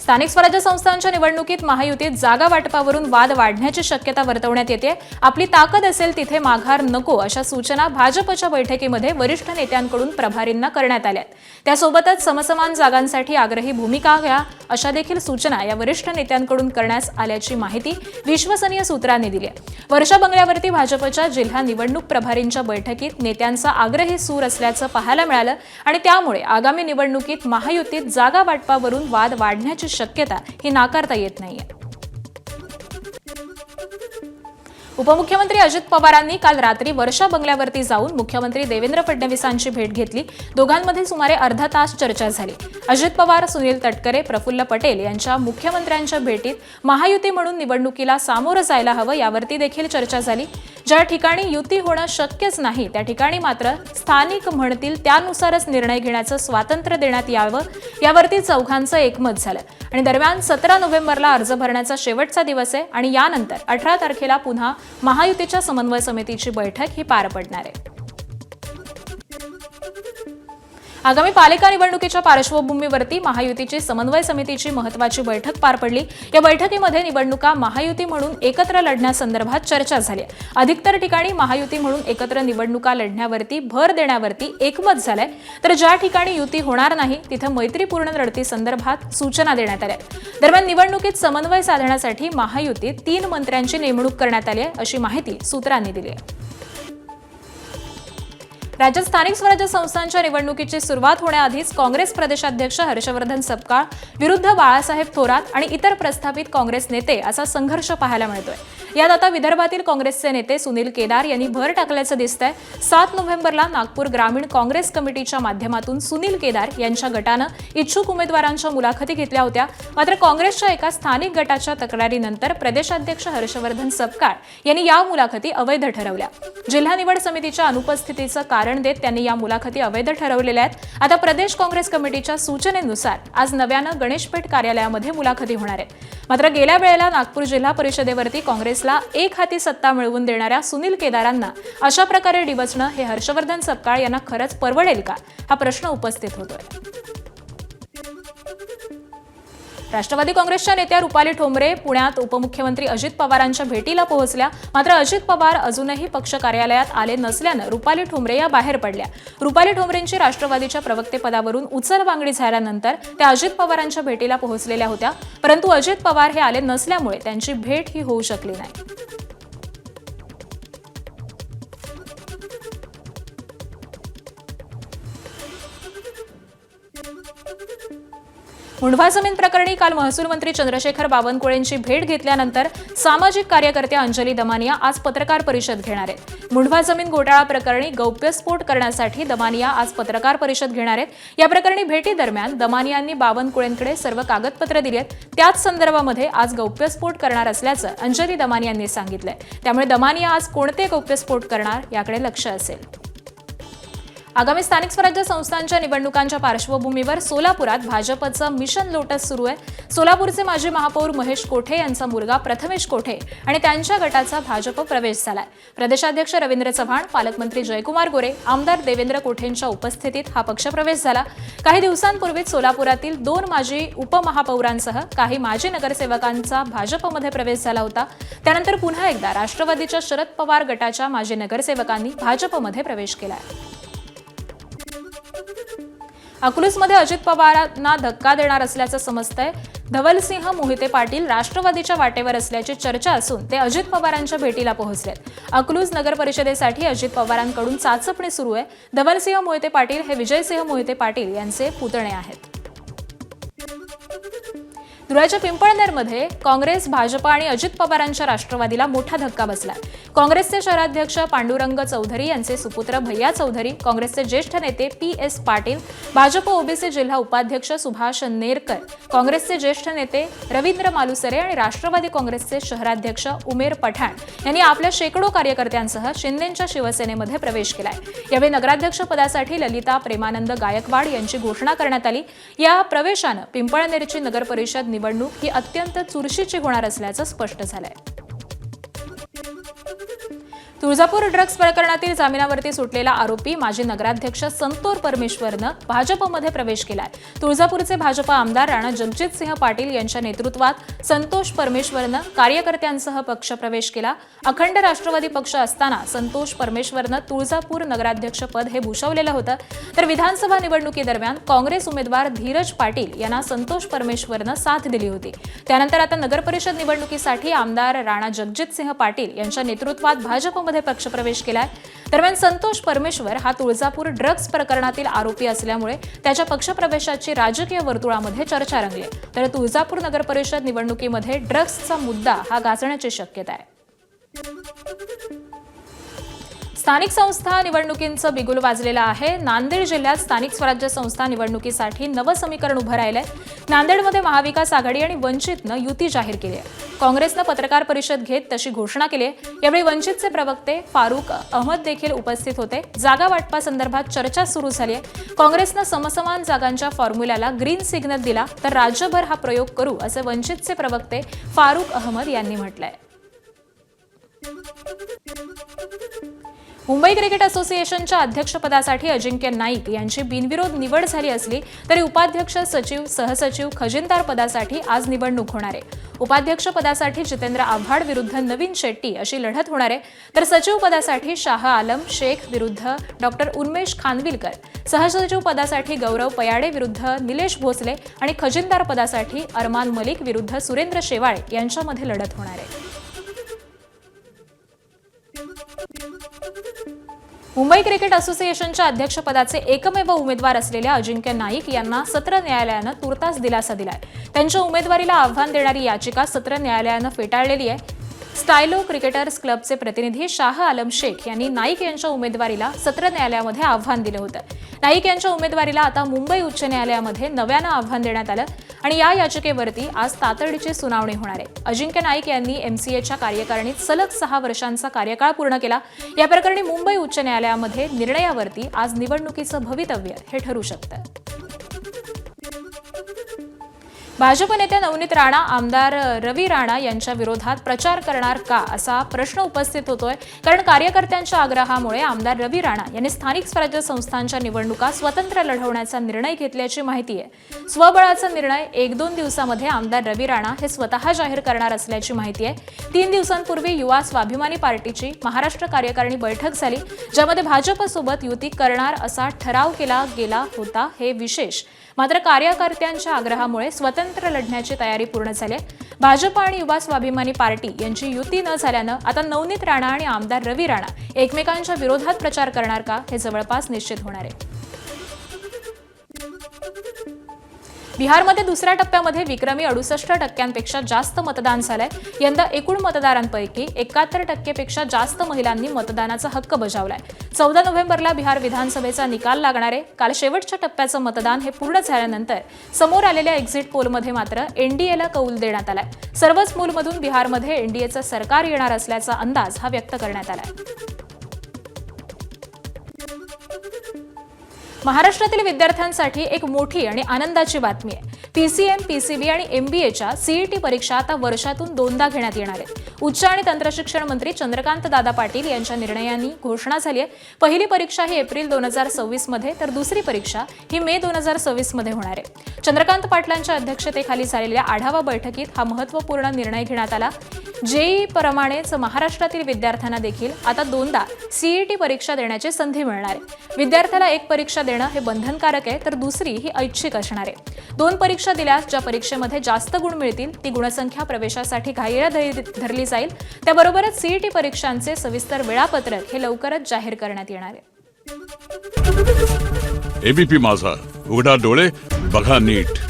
स्थानिक स्वराज्य संस्थांच्या निवडणुकीत महायुतीत जागा वाटपावरून वाद वाढण्याची शक्यता वर्तवण्यात येते. आपली ताकद असेल तिथे माघार नको अशा सूचना भाजपच्या बैठकीमध्ये वरिष्ठ नेत्यांकडून प्रभारींना करण्यात आल्या त्यासोबतच समसमान जागांसाठी आग्रही भूमिका घ्या अशा देखील सूचना या वरिष्ठ नेत्यांकडून करण्यास आल्याची माहिती विश्वसनीय सूत्रांनी दिली आहे. वर्षा बंगल्यावरती भाजपच्या जिल्हा निवडणूक प्रभारींच्या बैठकीत नेत्यांचा आग्रही सूर असल्याचं पाहायला मिळालं आणि त्यामुळे आगामी निवडणुकीत महायुतीत जागा वाटपावरून वाद वाढण्याची शक्यता ही नाकारता येत नाहीये. उपमुख्यमंत्री अजित पवारांनी काल रात्री वर्षा बंगल्यावरती जाऊन मुख्यमंत्री देवेंद्र फडणवीसांची भेट घेतली. दोघांमध्ये सुमारे अर्धा तास चर्चा झाली. अजित पवार सुनील तटकरे प्रफुल्ल पटेल यांच्या मुख्यमंत्र्यांच्या भेटीत महायुती म्हणून निवडणुकीला सामोरं जायला हवं यावरती देखील चर्चा झाली. ज्या ठिकाणी युती होणं शक्यच नाही त्या ठिकाणी मात्र स्थानिक म्हणतील त्यानुसारच निर्णय घेण्याचं स्वातंत्र्य देण्यात यावं यावरती चौघांचं एकमत झालं. आणि दरम्यान सतरा नोव्हेंबरला अर्ज भरण्याचा शेवटचा दिवस आहे आणि यानंतर अठरा तारखेला पुन्हा महायुतीच्या समन्वय समितीची बैठक ही पार पडणार आहे. आगामी पालिका निवडणुकीच्या पार्श्वभूमीवरती महायुतीची समन्वय समितीची महत्वाची बैठक पार पडली. या बैठकीमध्ये निवडणुका महायुती म्हणून एकत्र लढण्यासंदर्भात चर्चा झाली अधिकतर ठिकाणी महायुती म्हणून एकत्र निवडणुका लढण्यावरती भर देण्यावरती एकमत झालंय. तर ज्या ठिकाणी युती होणार नाही तिथं मैत्रीपूर्ण लढती संदर्भात सूचना देण्यात आल्या दरम्यान निवडणुकीत समन्वय साधण्यासाठी महायुतीत तीन मंत्र्यांची नेमणूक करण्यात आली आहे अशी माहिती सूत्रांनी दिली आहे. राज्यात स्थानिक स्वराज्य संस्थांच्या निवडणुकीची सुरुवात होण्याआधीच काँग्रेस प्रदेशाध्यक्ष हर्षवर्धन सपकाळ विरुद्ध बाळासाहेब थोरात आणि इतर प्रस्थापित काँग्रेस नेते असा संघर्ष पाहायला मिळतोय. यात आता विदर्भातील काँग्रेसचे नेते सुनील केदार यांनी भर टाकल्याचं दिसतंय. सात नोव्हेंबरला नागपूर ग्रामीण काँग्रेस कमिटीच्या माध्यमातून सुनील केदार यांच्या गटानं इच्छुक उमेदवारांच्या मुलाखती घेतल्या होत्या. मात्र काँग्रेसच्या एका स्थानिक गटाच्या तक्रारीनंतर प्रदेशाध्यक्ष हर्षवर्धन सपकाळ यांनी या मुलाखती अवैध ठरवल्या. जिल्हा निवड समितीच्या अनुपस्थितीचं कारण देत त्यांनी या मुलाखती अवैध ठरवलेल्या आहेत. आता प्रदेश काँग्रेस कमिटीच्या सूचनेनुसार आज नव्यानं गणेशपेठ कार्यालयामध्ये मुलाखती होणार आहेत. मात्र गेल्या वेळेला नागपूर जिल्हा परिषदेवरती काँग्रेसला एक हाती सत्ता मिळवून देणाऱ्या सुनील केदारांना अशा प्रकारे डिवचणं हे हर्षवर्धन सपकाळ यांना खरंच परवडेल का? हा प्रश्न उपस्थित होतोय. राष्ट्रवादी काँग्रेसच्या नेत्या रुपाली ठोंबरे पुण्यात उपमुख्यमंत्री अजित पवारांच्या भेटीला पोहोचल्या. मात्र अजित पवार अजूनही पक्ष कार्यालयात आले नसल्यानं रुपाली ठोंबरे या बाहेर पडल्या. रुपाली ठोंबरेंची राष्ट्रवादीच्या प्रवक्तेपदावरून उचलबांगडी झाल्यानंतर त्या अजित पवारांच्या भेटीला पोहोचलेल्या होत्या. परंतु अजित पवार हे आले नसल्यामुळे त्यांची भेट ही होऊ शकली नाही. मुंढवा जमीन प्रकरणी काल महसूल मंत्री चंद्रशेखर बावनकुळेंची भेट घेतल्यानंतर सामाजिक कार्यकर्त्या अंजली दमानिया आज पत्रकार परिषद घेणार आहेत. मुंढवा जमीन घोटाळा प्रकरणी गौप्यस्फोट करण्यासाठी दमानिया आज पत्रकार परिषद घेणार आहेत. या प्रकरणी भेटीदरम्यान दमानियांनी बावनकुळेंकडे सर्व कागदपत्र दिली आहेत. त्याच संदर्भामध्ये आज गौप्यस्फोट करणार असल्याचं अंजली दमानियांनी सांगितलंय. त्यामुळे दमानिया आज कोणते गौप्यस्फोट करणार याकडे लक्ष असेल. आगामी स्थानिक स्वराज्य संस्थांच्या निवडणुकांच्या पार्श्वभूमीवर सोलापुरात भाजपचं मिशन लोटस सुरू आहे. सोलापूरचे माजी महापौर महेश कोठे यांचा मुलगा प्रथमेश कोठे आणि त्यांच्या गटाचा भाजप प्रवेश झालाय. प्रदेशाध्यक्ष रवींद्र चव्हाण पालकमंत्री जयकुमार गोरे आमदार देवेंद्र कोठेंच्या उपस्थितीत हा पक्षप्रवेश झाला. काही दिवसांपूर्वीच सोलापुरातील दोन माजी उपमहापौरांसह काही माजी नगरसेवकांचा भाजपमध्ये प्रवेश झाला होता. त्यानंतर पुन्हा एकदा राष्ट्रवादीच्या शरद पवार गटाच्या माजी नगरसेवकांनी भाजपमध्ये प्रवेश केला आहे अकलूजमध्ये अजित पवारांना धक्का देणार असल्याचं समजतंय. धवलसिंह मोहिते पाटील राष्ट्रवादीच्या वाटेवर असल्याची चर्चा असून ते अजित पवारांच्या भेटीला पोहोचलेत. अकलूज नगर परिषदेसाठी अजित पवारांकडून चाचपणी सुरू आहे. धवलसिंह मोहिते पाटील हे विजयसिंह मोहिते पाटील यांचे पुतणे आहेत. धुळ्याच्या पिंपळनेरमध्ये काँग्रेस भाजपा आणि अजित पवारांच्या राष्ट्रवादीला मोठा धक्का बसलाय काँग्रेसचे शहराध्यक्ष पांडुरंग चौधरी यांचे सुपुत्र भैया चौधरी काँग्रेसचे ज्येष्ठ नेते P S Patil Bhajap OBC जिल्हा उपाध्यक्ष सुभाष नेरकर काँग्रेसचे ज्येष्ठ नेते रवींद्र मालुसरे आणि राष्ट्रवादी काँग्रेसचे शहराध्यक्ष उमेर पठाण यांनी आपल्या शेकडो कार्यकर्त्यांसह शिंदेच्या शिवसेनेमध्ये प्रवेश केलाय. यावेळी नगराध्यक्ष पदासाठी ललिता प्रेमानंद गायकवाड यांची घोषणा करण्यात आली. या प्रवेशानं पिंपळनेरची नगरपरिषद निवडणूक ही अत्यंत चुरशीची होणार असल्याचं स्पष्ट झालंय. तुळजापूर ड्रग्ज प्रकरणातील जामिनावरती सुटलेला आरोपी माजी नगराध्यक्ष संतोर परमेश्वरनं भाजपमध्ये प्रवेश केलाय. तुळजापूरचे भाजप आमदार राणा जगजितसिंह पाटील यांच्या नेतृत्वात संतोष परमेश्वरनं कार्यकर्त्यांसह पक्षप्रवेश केला. अखंड राष्ट्रवादी पक्ष असताना संतोष परमेश्वरनं तुळजापूर नगराध्यक्ष पद हे भूषवलेलं होतं. तर विधानसभा निवडणुकीदरम्यान काँग्रेस उमेदवार धीरज पाटील यांना संतोष परमेश्वरनं साथ दिली होती. त्यानंतर आता नगरपरिषद निवडणुकीसाठी आमदार राणा जगजितसिंह पाटील यांच्या नेतृत्वात भाजप भाजपमध्ये पक्षप्रवेश केलाय. दरम्यान संतोष परमेश्वर हा तुळजापूर ड्रग्ज प्रकरणातील आरोपी असल्यामुळे त्याच्या पक्षप्रवेशाची राजकीय वर्तुळामध्ये चर्चा रंगली. तर तुळजापूर नगरपरिषद निवडणुकीमध्ये ड्रग्जचा मुद्दा हा गाजण्याची शक्यता आहे. स्थानिक संस्था निवडणुकींचं बिगुल वाजलेलं आहे. नांदेड जिल्ह्यात स्थानिक स्वराज्य संस्था निवडणुकीसाठी नवं समीकरण उभं राहिलंय. नांदेडमध्ये महाविकास आघाडी आणि वंचितनं युती जाहीर केली आहे. काँग्रेसनं पत्रकार परिषद घेत तशी घोषणा केली आहे. यावेळी वंचितचे प्रवक्ते फारुक अहमद देखील उपस्थित होते. जागा वाटपासंदर्भात चर्चा सुरू झाली आहे. काँग्रेसनं समसमान जागांच्या फॉर्म्युल्याला ग्रीन सिग्नल दिला तर राज्यभर हा प्रयोग करू असे वंचितचे प्रवक्ते फारुक अहमद यांनी म्हटलंय. मुंबई क्रिकेट असोसिएशनच्या अध्यक्षपदासाठी अजिंक्य नाईक यांची बिनविरोध निवड झाली असली तरी उपाध्यक्ष सचिव सहसचिव खजिनदार पदासाठी आज निवडणूक होणार आहे. उपाध्यक्ष पदासाठी जितेंद्र आव्हाड विरुद्ध नवीन शेट्टी अशी लढत होणार आहे. तर सचिव पदासाठी शाह आलम शेख विरुद्ध डॉक्टर उन्मेश खानविलकर सहसचिव पदासाठी गौरव पयाडे विरुद्ध निलेश भोसले आणि खजिनदार पदासाठी अरमान मलिक विरुद्ध सुरेंद्र शेवाळे यांच्यामध्ये लढत होणार आहे. मुंबई क्रिकेट असोसिएशनच्या अध्यक्षपदाचे एकमेव उमेदवार असलेल्या अजिंक्य नाईक यांना सत्र न्यायालयानं तुर्तास दिलासा दिलाय. त्यांच्या उमेदवारीला आव्हान देणारी याचिका सत्र न्यायालयानं फेटाळलेली आहे. स्टायलो क्रिकेटर्स क्लबचे प्रतिनिधी शाह आलम शेख यांनी नाईक यांच्या उमेदवारीला सत्र न्यायालयामध्ये आव्हान दिलं होतं. नाईक यांच्या उमेदवारीला आता मुंबई उच्च न्यायालयामध्ये नव्यानं आव्हान देण्यात आलं. आणि या याचिकेवरती आज तातडीची सुनावणी होणार आहे. अजिंक्य नाईक यांनी एमसीएच्या कार्यकारिणीत सलग सहा वर्षांचा कार्यकाळ पूर्ण केला. या प्रकरणी मुंबई उच्च न्यायालयामध्ये निर्णयावरती आज निवडणुकीचं भवितव्य हे ठरू शकतं. भाजप नेते नवनीत राणा आमदार रवी राणा यांच्या विरोधात प्रचार करणार का असा प्रश्न उपस्थित होतोय. कारण कार्यकर्त्यांच्या आग्रहामुळे आमदार रवी राणा यांनी स्थानिक स्वराज्य संस्थांच्या निवडणुका स्वतंत्र लढवण्याचा निर्णय घेतल्याची माहिती आहे. स्वबळाचा निर्णय एक दोन दिवसामध्ये आमदार रवी राणा हे स्वतः जाहीर करणार असल्याची माहिती आहे. तीन दिवसांपूर्वी युवा स्वाभिमानी पार्टीची महाराष्ट्र कार्यकारिणी बैठक झाली ज्यामध्ये भाजपसोबत युती करणार असा ठराव केला गेला होता हे विशेष. मात्र कार्यकर्त्यांच्या आग्रहामुळे स्वतंत्र लढण्याची तयारी पूर्ण झाली आहे. भाजप आणि युवा स्वाभिमानी पार्टी यांची युती न झाल्यानं आता नवनीत राणा आणि आमदार रवी राणा एकमेकांच्या विरोधात प्रचार करणार का हे जवळपास निश्चित होणार आहे. बिहारमध्ये दुसऱ्या टप्प्यामध्ये विक्रमी अडुसष्ट टक्क्यांपेक्षा जास्त मतदान झालंय. यंदा एकूण मतदारांपैकी एकाहत्तर टक्केपेक्षा जास्त महिलांनी मतदानाचा हक्क बजावलाय. चौदा नोव्हेंबरला बिहार विधानसभेचा निकाल लागणार आहे. काल शेवटच्या टप्प्याचं मतदान हे पूर्ण झाल्यानंतर समोर आलेल्या एक्झिट पोलमध्ये मात्र एनडीएला कौल देण्यात आलाय. सर्वच मूलमधून बिहारमध्ये एनडीएचं सरकार येणार असल्याचा अंदाज हा व्यक्त करण्यात आलाय. महाराष्ट्रातील विद्यार्थ्यांसाठी एक मोठी आणि आनंदाची बातमी आहे. पीसीएम पीसीबी आणि एमबीएच्या सीईटी परीक्षा आता वर्षातून दोनदा घेण्यात येणार आहेत. उच्च आणि तंत्रशिक्षण मंत्री चंद्रकांत दादा पाटील यांच्या निर्णयांनी घोषणा झाली आहे. पहिली परीक्षा ही एप्रिल दोन हजार सव्वीसमध्ये तर दुसरी परीक्षा ही मे दोन हजार सव्वीसमध्ये होणार आहे. चंद्रकांत पाटलांच्या अध्यक्षतेखाली झालेल्या आढावा बैठकीत हा महत्त्वपूर्ण निर्णय घेण्यात आला. जेई प्रमाणेच महाराष्ट्रातील विद्यार्थ्यांना देखील आता दोनदा सीईटी परीक्षा देण्याची संधी मिळणार आहे. विद्यार्थ्याला एक परीक्षा देणं हे बंधनकारक आहे तर दुसरी ही ऐच्छिक असणार आहे. दोन परीक्षा दिल्यास ज्या परीक्षेमध्ये जास्त गुण मिळतील ती गुणसंख्या प्रवेशासाठी घाईला धरी- धरली जाईल. त्याबरोबरच सीईटी परीक्षांचे सविस्तर वेळापत्रक हे लवकरच जाहीर करण्यात येणार आहे. एबीपी माझा. उघडा डोळे बघा नीट.